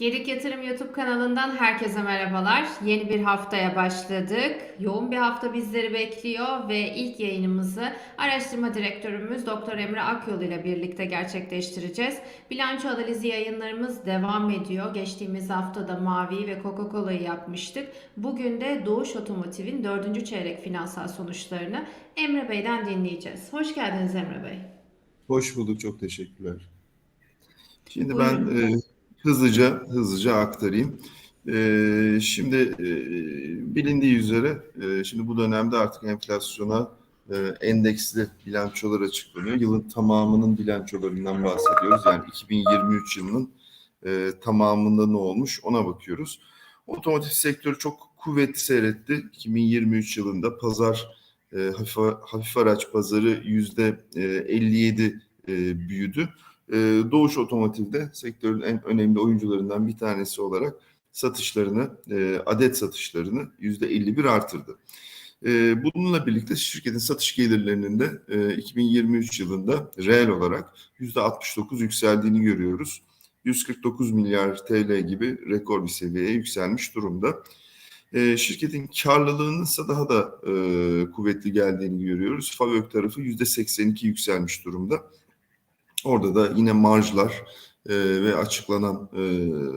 Gedik Yatırım YouTube kanalından herkese merhabalar. Yeni bir haftaya başladık. Yoğun bir hafta bizleri bekliyor ve ilk yayınımızı araştırma direktörümüz Doktor Emre Akyol ile birlikte gerçekleştireceğiz. Bilanço analizi yayınlarımız devam ediyor. Geçtiğimiz haftada Mavi ve Coca-Cola'yı yapmıştık. Bugün de Doğuş Otomotiv'in 4. çeyrek finansal sonuçlarını Emre Bey'den dinleyeceğiz. Hoş geldiniz Emre Bey. Hoş bulduk, çok teşekkürler. Şimdi Buyurun. ben e, hızlıca hızlıca aktarayım. E, şimdi e, bilindiği üzere e, şimdi bu dönemde artık enflasyona e, endeksli bilançolar açıklanıyor. Yılın tamamının bilançolarından bahsediyoruz. Yani 2023 yılının e, tamamında ne olmuş ona bakıyoruz. Otomotiv sektörü çok kuvvetli seyretti. 2023 yılında pazar e, hafif, hafif araç pazarı yüzde e, 57 e, büyüdü. E, Doğuş Otomotiv'de sektörün en önemli oyuncularından bir tanesi olarak satışlarını, e, adet satışlarını yüzde 51 artırdı. E, bununla birlikte şirketin satış gelirlerinin de e, 2023 yılında reel olarak yüzde 69 yükseldiğini görüyoruz. 149 milyar TL gibi rekor bir seviyeye yükselmiş durumda. E, şirketin karlılığının ise daha da e, kuvvetli geldiğini görüyoruz. FAVÖK tarafı yüzde 82 yükselmiş durumda. Orada da yine marjlar e, ve açıklanan e,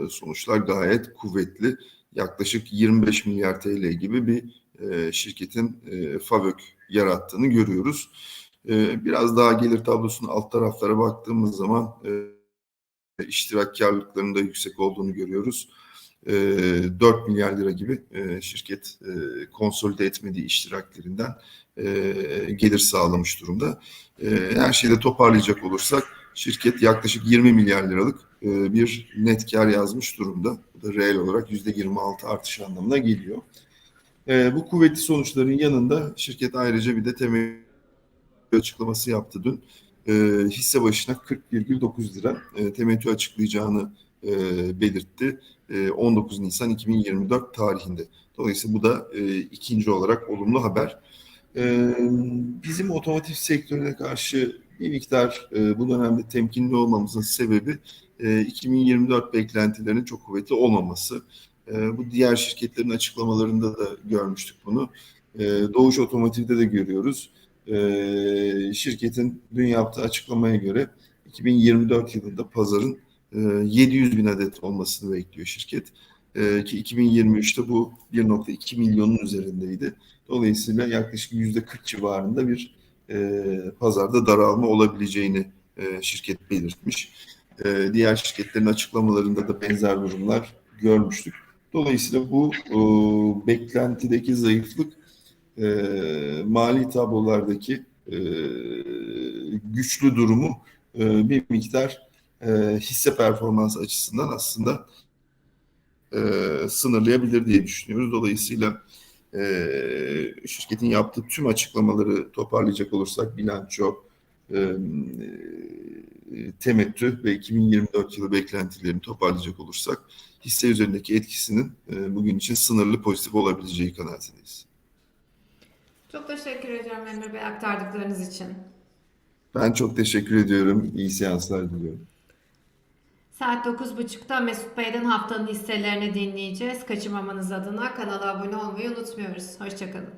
sonuçlar gayet kuvvetli. Yaklaşık 25 milyar TL gibi bir e, şirketin e, FAVÖK yarattığını görüyoruz. E, biraz daha gelir tablosunun alt taraflara baktığımız zaman e, iştirak karlılıklarının da yüksek olduğunu görüyoruz. E, 4 milyar lira gibi e, şirket e, konsolide etmediği iştiraklerinden e, gelir sağlamış durumda. E, her şeyi de toparlayacak olursak şirket yaklaşık 20 milyar liralık e, bir net kar yazmış durumda. Bu da reel olarak %26 artış anlamına geliyor. E, bu kuvvetli sonuçların yanında şirket ayrıca bir de temel açıklaması yaptı dün. E, hisse başına 40,9 lira e, temettü açıklayacağını e, belirtti. E, 19 Nisan 2024 tarihinde. Dolayısıyla bu da e, ikinci olarak olumlu haber. E, bizim otomotiv sektörüne karşı bir miktar e, bu dönemde temkinli olmamızın sebebi e, 2024 beklentilerinin çok kuvvetli olmaması. E, bu diğer şirketlerin açıklamalarında da görmüştük bunu. E, Doğuş Otomotiv'de de görüyoruz. E, şirketin dün yaptığı açıklamaya göre 2024 yılında pazarın e, 700 bin adet olmasını bekliyor şirket. E, ki 2023'te bu 1.2 milyonun üzerindeydi. Dolayısıyla yaklaşık %40 civarında bir e, pazarda daralma olabileceğini e, şirket belirtmiş. E, diğer şirketlerin açıklamalarında da benzer durumlar görmüştük. Dolayısıyla bu e, beklentideki zayıflık e, mali tablolardaki e, güçlü durumu e, bir miktar e, hisse performansı açısından aslında e, sınırlayabilir diye düşünüyoruz. Dolayısıyla e, şirketin yaptığı tüm açıklamaları toparlayacak olursak bilanço, e, e, temettü ve 2024 yılı beklentilerini toparlayacak olursak hisse üzerindeki etkisinin e, bugün için sınırlı pozitif olabileceği kanaatindeyiz. Çok teşekkür ediyorum Emre Bey aktardıklarınız için. Ben çok teşekkür ediyorum. İyi seanslar diliyorum. Saat 9.30'da Mesut Bey'den haftanın hisselerini dinleyeceğiz. Kaçırmamanız adına kanala abone olmayı unutmuyoruz. Hoşçakalın.